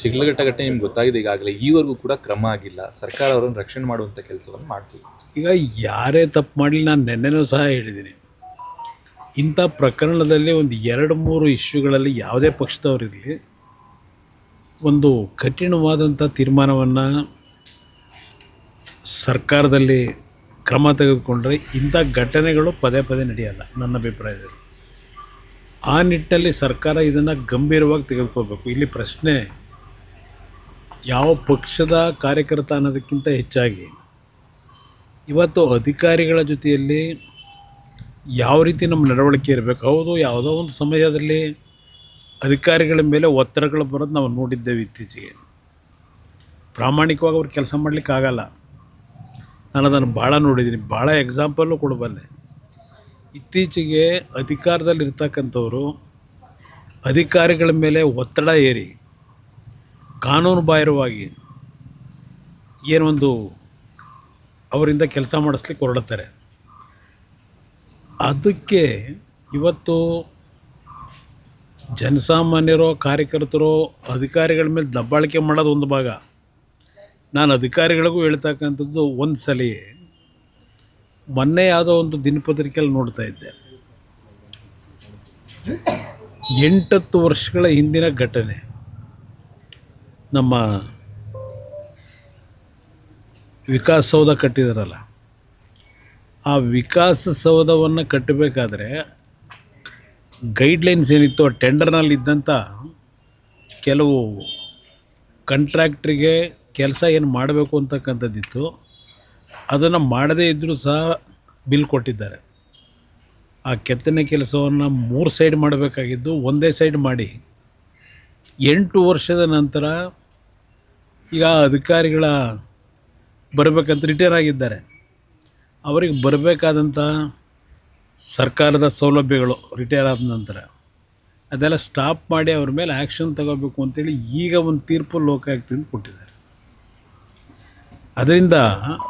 ಶಿಗ್ಲಘಟ್ಟ ಘಟನೆ ನಿಮ್ಗೆ ಗೊತ್ತಾಗಿದೆ ಈಗಾಗಲೇ, ಈವರೆಗೂ ಕೂಡ ಕ್ರಮ ಆಗಿಲ್ಲ. ಸರ್ಕಾರ ಅವರನ್ನು ರಕ್ಷಣೆ ಮಾಡುವಂಥ ಕೆಲಸವನ್ನು ಮಾಡ್ತೀವಿ. ಈಗ ಯಾರೇ ತಪ್ಪು ಮಾಡಲಿ ನಾನು ನೆನ್ನೆನೂ ಸಹ ಹೇಳಿದ್ದೀನಿ. ಇಂಥ ಪ್ರಕರಣದಲ್ಲಿ ಒಂದು ಎರಡು ಮೂರು ಇಶ್ಯೂಗಳಲ್ಲಿ ಯಾವುದೇ ಪಕ್ಷದವರಿರಲಿ ಒಂದು ಕಠಿಣವಾದಂಥ ತೀರ್ಮಾನವನ್ನು ಸರ್ಕಾರದಲ್ಲಿ ಕ್ರಮ ತೆಗೆದುಕೊಂಡ್ರೆ ಇಂಥ ಘಟನೆಗಳು ಪದೇ ಪದೇ ನಡೆಯಲ್ಲ, ನನ್ನ ಅಭಿಪ್ರಾಯದಲ್ಲಿ. ಆ ನಿಟ್ಟಲ್ಲಿ ಸರ್ಕಾರ ಇದನ್ನು ಗಂಭೀರವಾಗಿ ತೆಗೆದುಕೋಬೇಕು ಇಲ್ಲಿ ಪ್ರಶ್ನೆ ಯಾವ ಪಕ್ಷದ ಕಾರ್ಯಕರ್ತ ಅನ್ನೋದಕ್ಕಿಂತ ಹೆಚ್ಚಾಗಿ ಇವತ್ತು ಅಧಿಕಾರಿಗಳ ಜೊತೆಯಲ್ಲಿ ಯಾವ ರೀತಿ ನಮ್ಮ ನಡವಳಿಕೆ ಇರಬೇಕು? ಹೌದು, ಯಾವುದೋ ಒಂದು ಸಮಯದಲ್ಲಿ ಅಧಿಕಾರಿಗಳ ಮೇಲೆ ಒತ್ತಡಗಳು ಬರೋದು ನಾವು ನೋಡಿದ್ದೇವೆ ಇತ್ತೀಚೆಗೆ. ಪ್ರಾಮಾಣಿಕವಾಗಿ ಅವ್ರು ಕೆಲಸ ಮಾಡಲಿಕ್ಕಾಗಲ್ಲ ನಾನು ಅದನ್ನು ಭಾಳ ನೋಡಿದ್ದೀನಿ. ಭಾಳ ಎಕ್ಸಾಂಪಲ್ಲು ಕೊಡಬಲ್ಲೆ ಇತ್ತೀಚೆಗೆ ಅಧಿಕಾರದಲ್ಲಿರ್ತಕ್ಕಂಥವರು ಅಧಿಕಾರಿಗಳ ಮೇಲೆ ಒತ್ತಡ ಏರಿ ಕಾನೂನು ಬಾಹಿರವಾಗಿ ಏನೊಂದು ಅವರಿಂದ ಕೆಲಸ ಮಾಡಿಸ್ಲಿಕ್ಕೆ ಹೊರಡುತ್ತಾರೆ ಅದಕ್ಕೆ ಇವತ್ತು ಜನಸಾಮಾನ್ಯರೋ, ಕಾರ್ಯಕರ್ತರೋ, ಅಧಿಕಾರಿಗಳ ಮೇಲೆ ದಬ್ಬಾಳಿಕೆ ಮಾಡೋದು ಒಂದು ಭಾಗ. ನಾನು ಅಧಿಕಾರಿಗಳಿಗೂ ಹೇಳ್ತಕ್ಕಂಥದ್ದು ಒಂದು ಸಲ ಮೊನ್ನೆ ಯಾವುದೋ ಒಂದು ದಿನಪತ್ರಿಕೆಯಲ್ಲಿ ನೋಡ್ತಾ ಇದ್ದೆ. ಎಂಟತ್ತು ವರ್ಷಗಳ ಹಿಂದಿನ ಘಟನೆ. ನಮ್ಮ ವಿಕಾಸ ಸೌಧ ಕಟ್ಟಿದಾರಲ್ಲ, ಆ ವಿಕಾಸ ಸೌಧವನ್ನು ಕಟ್ಟಬೇಕಾದ್ರೆ ಗೈಡ್ಲೈನ್ಸ್ ಏನಿತ್ತು ಆ ಟೆಂಡರ್ನಲ್ಲಿ ಇದ್ದಂಥ ಕೆಲವು ಕಂಟ್ರಾಕ್ಟ್ರಿಗೆ ಕೆಲಸ ಏನು ಮಾಡಬೇಕು ಅಂತಕ್ಕಂಥದ್ದಿತ್ತು. ಅದನ್ನು ಮಾಡದೇ ಇದ್ದರೂ ಸಹ ಬಿಲ್ ಕೊಟ್ಟಿದ್ದಾರೆ. ಆ ಕೆತ್ತನೆ ಕೆಲಸವನ್ನು ಮೂರು ಸೈಡ್ ಮಾಡಬೇಕಾಗಿದ್ದು, ಒಂದೇ ಸೈಡ್ ಮಾಡಿ ಎಂಟು ವರ್ಷದ ನಂತರ ಈಗ ಅಧಿಕಾರಿಗಳ ಬರಬೇಕಂತ ರಿಟೈರ್ ಆಗಿದ್ದಾರೆ. ಅವರಿಗೆ ಬರಬೇಕಾದಂಥ ಸರ್ಕಾರದ ಸೌಲಭ್ಯಗಳು ರಿಟೈರ್ ಆದ ನಂತರ ಅದೆಲ್ಲ ಸ್ಟಾಪ್ ಮಾಡಿ ಅವ್ರ ಮೇಲೆ ಆ್ಯಕ್ಷನ್ ತಗೋಬೇಕು ಅಂತೇಳಿ ಈಗ ಒಂದು ತೀರ್ಪು ಅಂತ ಕೊಟ್ಟಿದ್ದಾರೆ. ಅದರಿಂದ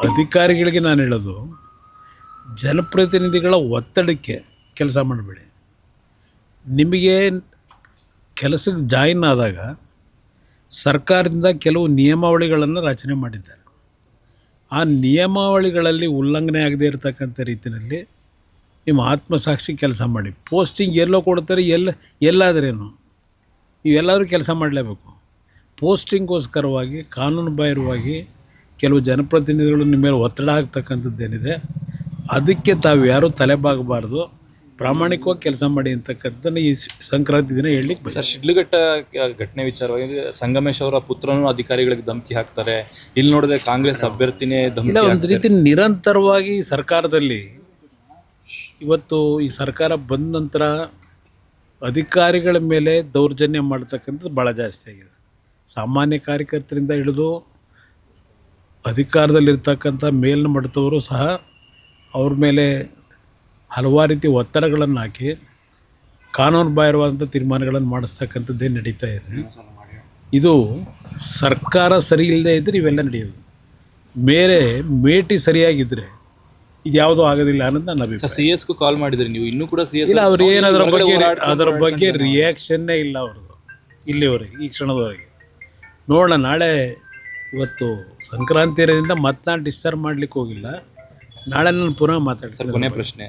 ಅಧಿಕಾರಿಗಳಿಗೆ ನಾನು ಹೇಳೋದು, ಜನಪ್ರತಿನಿಧಿಗಳ ಒತ್ತಡಕ್ಕೆ ಕೆಲಸ ಮಾಡಬೇಡಿ. ನಿಮಗೆ ಕೆಲಸಕ್ಕೆ ಜಾಯಿನ್ ಆದಾಗ ಸರ್ಕಾರದಿಂದ ಕೆಲವು ನಿಯಮಾವಳಿಗಳನ್ನು ರಚನೆ ಮಾಡಿದ್ದಾರೆ. ಆ ನಿಯಮಾವಳಿಗಳಲ್ಲಿ ಉಲ್ಲಂಘನೆ ಆಗದೇ ಇರತಕ್ಕಂಥ ರೀತಿಯಲ್ಲಿ ನಿಮ್ಮ ಆತ್ಮಸಾಕ್ಷಿ ಕೆಲಸ ಮಾಡಿ. ಪೋಸ್ಟಿಂಗ್ ಎಲ್ಲೋ ಕೊಡ್ತಾರೆ, ಎಲ್ಲ, ಎಲ್ಲಾದ್ರೇನು? ನೀವೆಲ್ಲರೂ ಕೆಲಸ ಮಾಡಲೇಬೇಕು. ಪೋಸ್ಟಿಂಗ್ಗೋಸ್ಕರವಾಗಿ ಕಾನೂನು ಬಾಹಿರವಾಗಿ ಕೆಲವು ಜನಪ್ರತಿನಿಧಿಗಳು ನಿಮ್ಮ ಮೇಲೆ ಒತ್ತಡ ಆಗ್ತಕ್ಕಂಥದ್ದೇನಿದೆ ಅದಕ್ಕೆ ತಾವು ಯಾರೂ ತಲೆಬಾಗಬಾರ್ದು. ಪ್ರಾಮಾಣಿಕವಾಗಿ ಕೆಲಸ ಮಾಡಿ ಅಂತಕ್ಕಂಥದ್ದನ್ನು ಈ ಸಂಕ್ರಾಂತಿ ದಿನ ಹೇಳಲಿಕ್ಕೆ. ಸರ್ ಶಿಡ್ಲಘಟ್ಟ ಘಟನೆ ವಿಚಾರವಾಗಿ ಸಂಗಮೇಶ್ ಅವರ ಪುತ್ರನೂ ಅಧಿಕಾರಿಗಳಿಗೆ ಧಮಕಿ ಹಾಕ್ತಾರೆ ಇಲ್ಲಿ ನೋಡಿದ್ರೆ ಕಾಂಗ್ರೆಸ್ ಅಭ್ಯರ್ಥಿನೇ ಧಮಕಿ ಒಂದು. ರೀತಿ ನಿರಂತರವಾಗಿ ಸರ್ಕಾರದಲ್ಲಿ ಇವತ್ತು ಈ ಸರ್ಕಾರ ಬಂದ ನಂತರ ಅಧಿಕಾರಿಗಳ ಮೇಲೆ ದೌರ್ಜನ್ಯ ಮಾಡ್ತಕ್ಕಂಥದ್ದು ಭಾಳ ಜಾಸ್ತಿ ಆಗಿದೆ ಸಾಮಾನ್ಯ ಕಾರ್ಯಕರ್ತರಿಂದ ಹಿಡಿದು ಅಧಿಕಾರದಲ್ಲಿರ್ತಕ್ಕಂಥ ಮೇಲಿನ ಮಟ್ಟದವರು ಸಹ ಅವ್ರ ಮೇಲೆ ಹಲವಾರು ರೀತಿ ಒತ್ತಡಗಳನ್ನು ಹಾಕಿ ಕಾನೂನು ಬಾಹಿರವಾದಂಥ ತೀರ್ಮಾನಗಳನ್ನು ಮಾಡಿಸ್ತಕ್ಕಂಥದ್ದೇ ನಡೀತಾ ಇದೆ. ಇದು ಸರ್ಕಾರ ಸರಿ ಇಲ್ಲದೆ ಇದ್ದರೆ ಇವೆಲ್ಲ ನಡೆಯೋದು. ಮೇರೆ ಮೇಟಿ ಸರಿಯಾಗಿದ್ದರೆ ಇದು ಯಾವುದೂ ಆಗೋದಿಲ್ಲ ಅನ್ನೋದು ನನ್ನ ಅಭಿಪ್ರಾಯ. ಸಿ ಎಸ್ ಕಾಲ್ ಮಾಡಿದ್ರೆ ನೀವು? ಇನ್ನೂ ಕೂಡ ಸಿ ಎಸ್ ಇಲ್ಲ ಅವ್ರು ಏನು ಅದರ ಬಗ್ಗೆ ಅದರ ಬಗ್ಗೆ ರಿಯಾಕ್ಷನ್ನೇ ಇಲ್ಲ ಅವ್ರದ್ದು. ಇಲ್ಲಿವರೆಗೆ ಈ ಕ್ಷಣದವರೆಗೆ. ನೋಡೋಣ ನಾಳೆ ಇವತ್ತು ಸಂಕ್ರಾಂತಿ ಇರೋದ್ರಿಂದ ಮತ್ತೆ ನಾನು ಡಿಸ್ಟರ್ಬ್ ಮಾಡಲಿಕ್ಕೆ ಹೋಗಿಲ್ಲ. ನಾಳೆ ನಾನು ಪುನಃ ಮಾತಾಡ್ತೀನಿ. ಕೊನೆ ಪ್ರಶ್ನೆ.